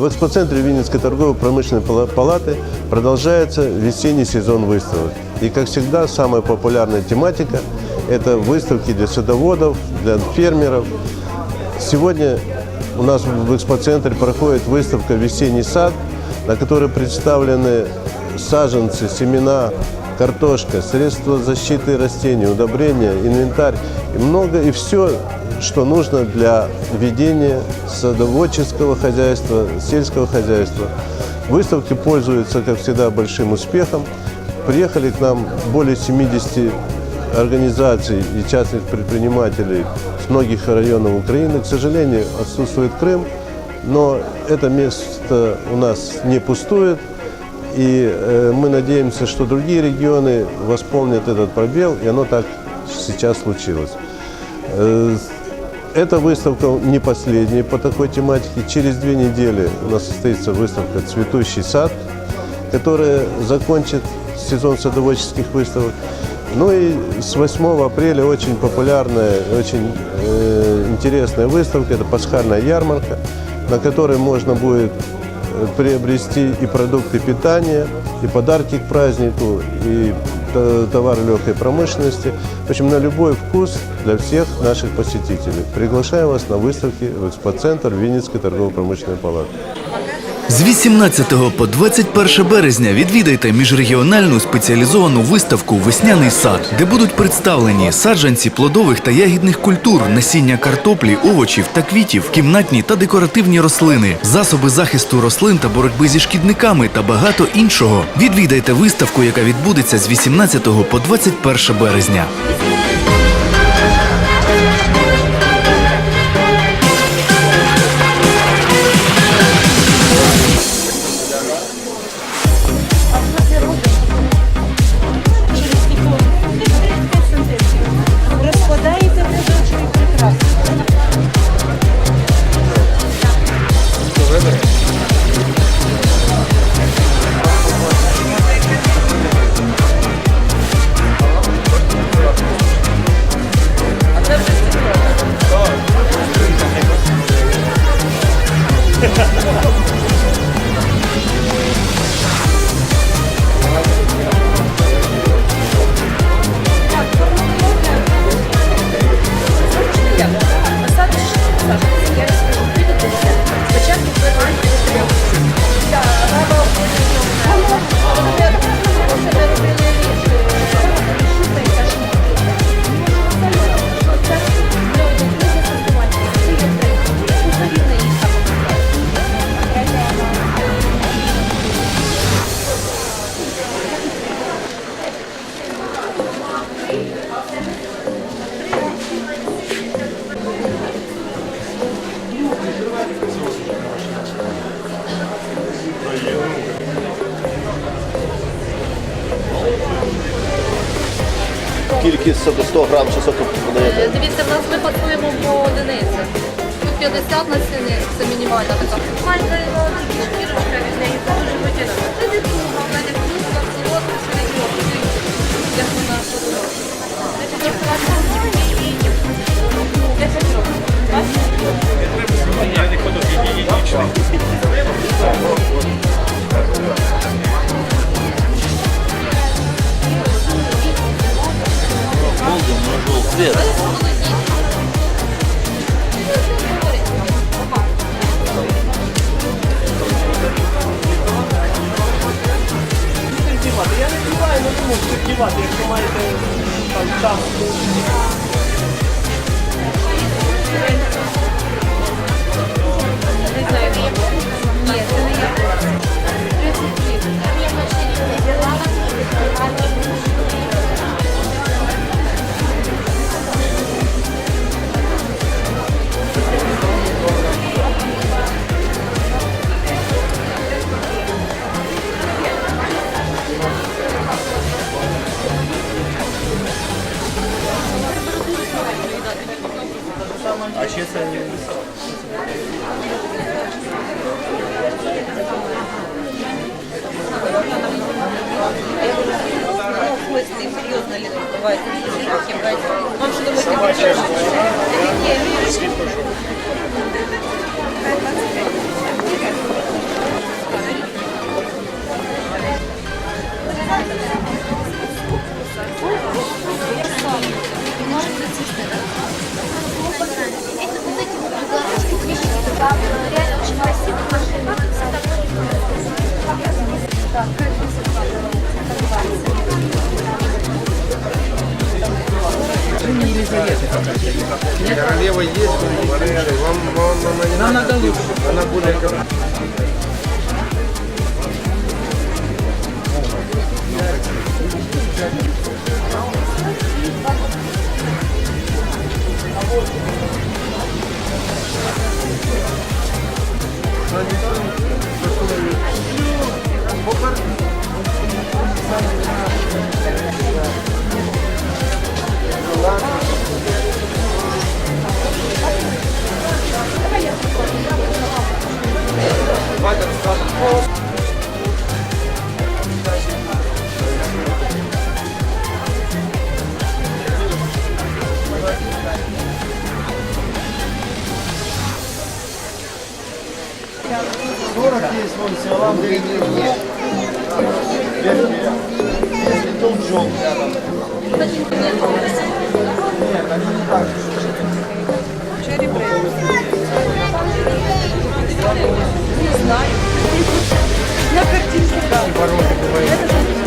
в экспоцентре Винницкой торгово-промышленной пала- палаты продолжается весенний сезон выставок. И, как всегда, самая популярная тематика – это выставки для садоводов, для фермеров. Сегодня у нас в экспоцентре проходит выставка «Весенний сад», на которой представлены саженцы, семена, картошка, средства защиты растений, удобрения, инвентарь и много, и все, что нужно для ведения садоводческого хозяйства, сельского хозяйства. Выставки пользуются, как всегда, большим успехом. Приехали к нам более 70 организаций и частных предпринимателей с многих районов Украины. К сожалению, отсутствует Крым, но это место у нас не пустует. И э, мы надеемся, что другие регионы восполнят этот пробел, и оно так сейчас случилось. Эта выставка не последняя по такой тематике. Через две недели у нас состоится выставка «Цветущий сад», которая закончит сезон садоводческих выставок. Ну и с 8 апреля очень популярная, очень э, интересная выставка, это пасхальная ярмарка, на которой можно будет э, приобрести и продукты питания, и подарки к празднику, и товары легкой промышленности. В общем, на любой вкус для всех наших посетителей. Приглашаю вас на выставки в экспоцентр Винницкой торгово-промышленной палаты. З 18 по 21 березня відвідайте міжрегіональну спеціалізовану виставку Весняний сад, де будуть представлені саджанці плодових та ягідних культур, насіння картоплі, овочів та квітів, кімнатні та декоративні рослини, засоби захисту рослин та боротьби зі шкідниками та багато іншого. Відвідайте виставку, яка відбудеться з 18 по 21 березня. Кількість це до 100 грам чи соку подаєте? Е, Дивіться, в нас ми пакуємо по одиниці. Тут 50 на стіни, це мінімальна така. Маленька кірочка від неї, Cuba, tiene como el cantamos. Серьезно ли бывает? Вам что думаете, Королева есть, но лучше. Вам, вам, она надо лучше. Она более у меня есть. Он тебе сейчас